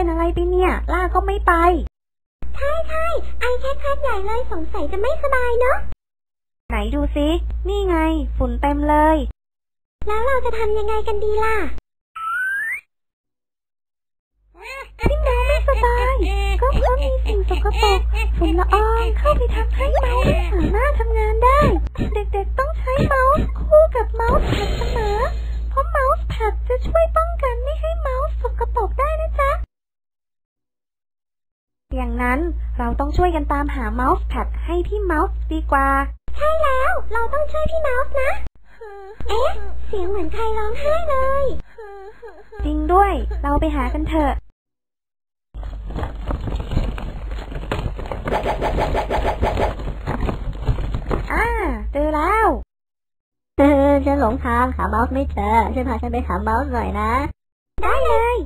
เมาส์เป็นอะไรไปเนี่ย ล่าก็ไม่ไป ใช่ใช่ไอแค่คัดใหญ่เลยสงสัยจะไม่สบายเนาะ ไหนดูซิ นี่ไง ฝุ่นเต็มเลย แล้วเราจะทำยังไงกันดีล่ะที่เมาส์ไม่สบาย ก็เพราะมีสิ่งสกปรกฝุ่นละอองเข้าไปทำให้เมาส์ไม่สามารถทำงานได้ เด็กๆต้องใช้เมาส์คู่กับเมาส์แพดเสมอ เพราะเมาส์แพดจะช่วยป้องกันไม่ให้เมาส์สกปรกได้นะจ๊ะ อย่างนั้นเราต้องช่วยกันตามหาเมาส์แพดให้พี่เมาส์ดีกว่า ใช่แล้ว เราต้องช่วยพี่เมาส์นะ เอ๊ะ เสียงเหมือนใครร้องไห้เลย จริงด้วย เราไปหากันเถอะ อ่าเจอแล้วเออฉันหลงทางหาเมาส์ไม่เจอ ฉันพาฉันไปหาเมาส์หน่อยนะ ได้เลย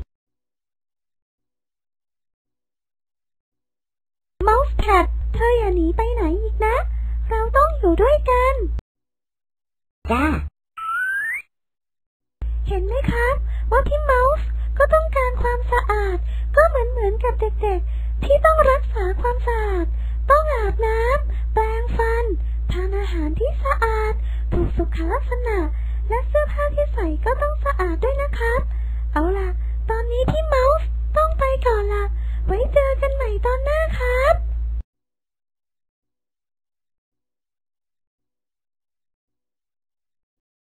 หนีไปไหนอีกนะ เราต้องอยู่ด้วยกัน จ้า เห็นไหมครับว่าพี่เมาส์ก็ต้องการความสะอาด ก็เหมือนเหมือนกับเด็กๆ ที่ต้องรักษาความสะอาด ต้องอาบน้ำแปรงฟัน ทานอาหารที่สะอาด ถูกสุขลักษณะ และเสื้อผ้าที่ใส่ก็ต้องสะอาดด้วยนะครับ เอาล่ะ ตอนนี้พี่เมาส์ต้องไปก่อนละไว้เจอกันใหม่ตอนหน้า